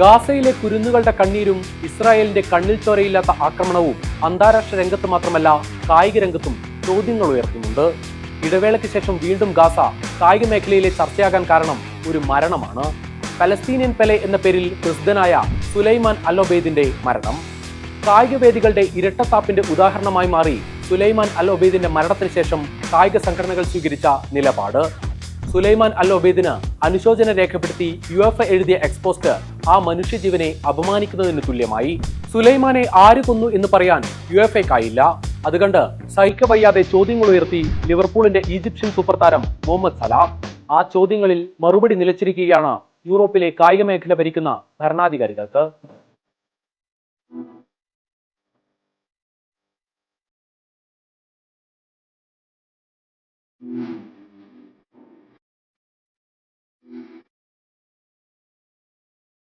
ഗാസയിലെ കുരുന്നുകളുടെ കണ്ണീരും ഇസ്രായേലിന്റെ കണ്ണിൽ ചോരയില്ലാത്ത ആക്രമണവും അന്താരാഷ്ട്ര രംഗത്ത് മാത്രമല്ല കായിക രംഗത്തും ചോദ്യങ്ങൾ ഉയർത്തുന്നുണ്ട്. ഇടവേളയ്ക്ക് ശേഷം വീണ്ടും ഗാസ കായിക മേഖലയിലെ ചർച്ചയാകാൻ കാരണം ഒരു മരണമാണ്. പലസ്തീനിയൻ പെലെ എന്ന പേരിൽ പ്രസിദ്ധനായ സുലൈമാൻ അലോബേദിന്റെ മരണം. കായിക വേദികളുടെ ഇരട്ടത്താപ്പിന്റെ ഉദാഹരണമായി മാറി സുലൈമാൻ അൽ ഒബൈദിന്റെ മരണത്തിന് ശേഷം കായിക സംഘടനകൾ സ്വീകരിച്ച നിലപാട്. സുലൈമാൻ അൽ ഒബേദിന് അനുശോചനം രേഖപ്പെടുത്തി യു എഫ് എഴുതിയ എക്സ്പോസ്റ്റ് ആ മനുഷ്യജീവനെ അപമാനിക്കുന്നതിന് തുല്യമായി. സുലൈമാനെ ആര് കൊന്നു എന്ന് പറയാൻ യു എഫ് എക്കായില്ല അതുകണ്ട് സഹിക്കവയ്യാതെ ചോദ്യങ്ങൾ ഉയർത്തി ലിവർപൂളിന്റെ ഈജിപ്ഷ്യൻ സൂപ്പർ താരം മുഹമ്മദ് സലാ. ആ ചോദ്യങ്ങളിൽ മറുപടി നിലച്ചിരിക്കുകയാണ് യൂറോപ്പിലെ കായിക മേഖല ഭരിക്കുന്ന ഭരണാധികാരികൾക്ക്.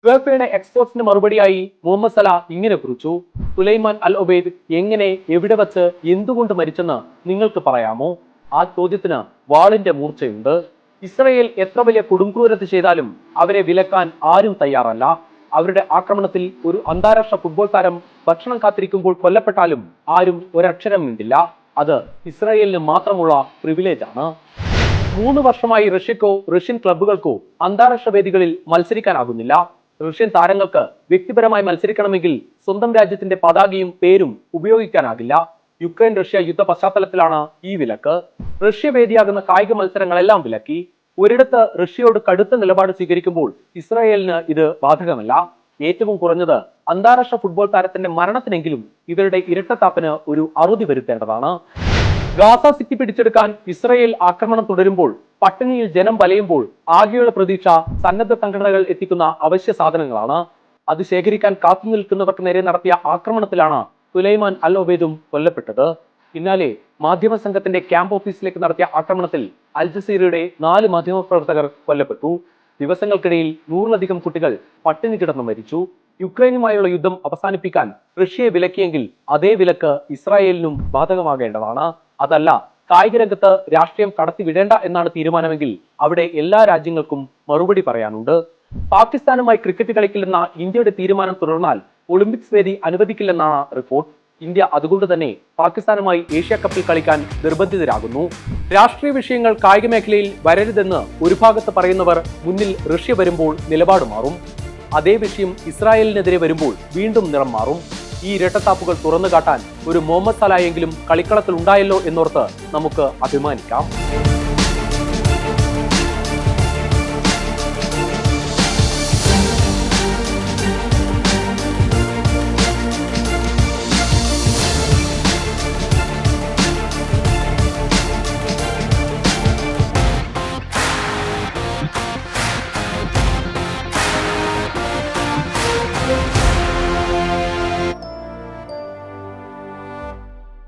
യുഎഫയുടെ എക്സ്പോർട്സിന് മറുപടിയായി മുഹമ്മദ് സല ഇങ്ങനെ കുറിച്ചു സുലൈമാൻ അൽ ഒബൈദ് എങ്ങനെ എവിടെ വച്ച് എന്തുകൊണ്ട് മരിച്ചെന്ന് നിങ്ങൾക്ക് പറയാമോ? ആ ചോദ്യത്തിന് വാളിന്റെ മൂർച്ചയുണ്ട്. ഇസ്രയേൽ എത്ര വലിയ കൊടുംക്രൂരത ചെയ്താലും അവരെ വിലക്കാൻ ആരും തയ്യാറല്ല. അവരുടെ ആക്രമണത്തിൽ ഒരു അന്താരാഷ്ട്ര ഫുട്ബോൾ താരം ഭക്ഷണം കാത്തിരിക്കുമ്പോൾ കൊല്ലപ്പെട്ടാലും ആരും ഒരക്ഷരം മിണ്ടില്ല. അത് ഇസ്രായേലിന് മാത്രമുള്ള പ്രിവിലേജ് ആണ്. മൂന്ന് വർഷമായി റഷ്യക്കോ റഷ്യൻ ക്ലബുകൾക്കോ അന്താരാഷ്ട്ര വേദികളിൽ മത്സരിക്കാനാകുന്നില്ല. റഷ്യൻ താരങ്ങൾക്ക് വ്യക്തിപരമായി മത്സരിക്കണമെങ്കിൽ സ്വന്തം രാജ്യത്തിന്റെ പതാകയും പേരും ഉപയോഗിക്കാനാകില്ല. യുക്രൈൻ റഷ്യ യുദ്ധ പശ്ചാത്തലത്തിലാണ് ഈ വിലക്ക്. റഷ്യ വേദിയാകുന്ന കായിക മത്സരങ്ങളെല്ലാം വിലക്കി. ഒരിടത്ത് റഷ്യയോട് കടുത്ത നിലപാട് സ്വീകരിക്കുമ്പോൾ ഇസ്രായേലിന് ഇത് ബാധകമല്ല. ഏറ്റവും കുറഞ്ഞത് അന്താരാഷ്ട്ര ഫുട്ബോൾ താരത്തിന്റെ മരണത്തിനെങ്കിലും ഇവരുടെ ഇരട്ടത്താപ്പിന് ഒരു അറുതി വരുത്തേണ്ടതാണ്. ഗാസ സിറ്റി പിടിച്ചെടുക്കാൻ ഇസ്രായേൽ ആക്രമണം തുടരുമ്പോൾ പട്ടിണിയിൽ ജനം വലയുമ്പോൾ ആകെയുള്ള പ്രതീക്ഷ സന്നദ്ധ സംഘടനകൾ എത്തിക്കുന്ന അവശ്യ സാധനങ്ങളാണ്. അത് ശേഖരിക്കാൻ കാത്തു നിൽക്കുന്നവർക്ക് നേരെ നടത്തിയ ആക്രമണത്തിലാണ് സുലൈമാൻ അൽ ഒബേദും കൊല്ലപ്പെട്ടത്. പിന്നാലെ മാധ്യമ സംഘത്തിന്റെ ക്യാമ്പ് ഓഫീസിലേക്ക് നടത്തിയ ആക്രമണത്തിൽ അൽ ജസീറയുടെ നാല് മാധ്യമപ്രവർത്തകർ കൊല്ലപ്പെട്ടു. ദിവസങ്ങൾക്കിടയിൽ നൂറിലധികം കുട്ടികൾ പട്ടിണി കിടന്നു മരിച്ചു. യുക്രൈനുമായുള്ള യുദ്ധം അവസാനിപ്പിക്കാൻ റഷ്യയെ വിലക്കിയെങ്കിൽ അതേ വിലക്ക് ഇസ്രായേലിനും ബാധകമാകേണ്ടതാണ്. അതല്ല കായിക രംഗത്ത് രാഷ്ട്രീയം കടത്തിവിടേണ്ട എന്നാണ് തീരുമാനമെങ്കിൽ അവിടെ എല്ലാ രാജ്യങ്ങൾക്കും മറുപടി പറയാനുണ്ട്. പാകിസ്ഥാനുമായി ക്രിക്കറ്റ് കളിക്കില്ലെന്ന ഇന്ത്യയുടെ തീരുമാനം തുടർന്നാൽ ഒളിമ്പിക്സ് വേദി അനുവദിക്കില്ലെന്നാണ് റിപ്പോർട്ട്. ഇന്ത്യ അതുകൊണ്ട് തന്നെ പാകിസ്ഥാനുമായി ഏഷ്യ കപ്പിൽ കളിക്കാൻ നിർബന്ധിതരാകുന്നു. രാഷ്ട്രീയ വിഷയങ്ങൾ കായിക മേഖലയിൽ വരരുതെന്ന് ഒരു ഭാഗത്ത് പറയുന്നവർ മുന്നിൽ റഷ്യ വരുമ്പോൾ നിലപാട് മാറും. അതേ വിഷയം ഇസ്രായേലിനെതിരെ വരുമ്പോൾ വീണ്ടും നിറം മാറും. ഈ ഇരട്ടത്താപ്പുകൾ തുറന്നു കാട്ടാൻ ഒരു മുഹമ്മദ് സലായെങ്കിലും കളിക്കളത്തിൽ ഉണ്ടായല്ലോ എന്നോർത്ത് നമുക്ക് അഭിമാനിക്കാം.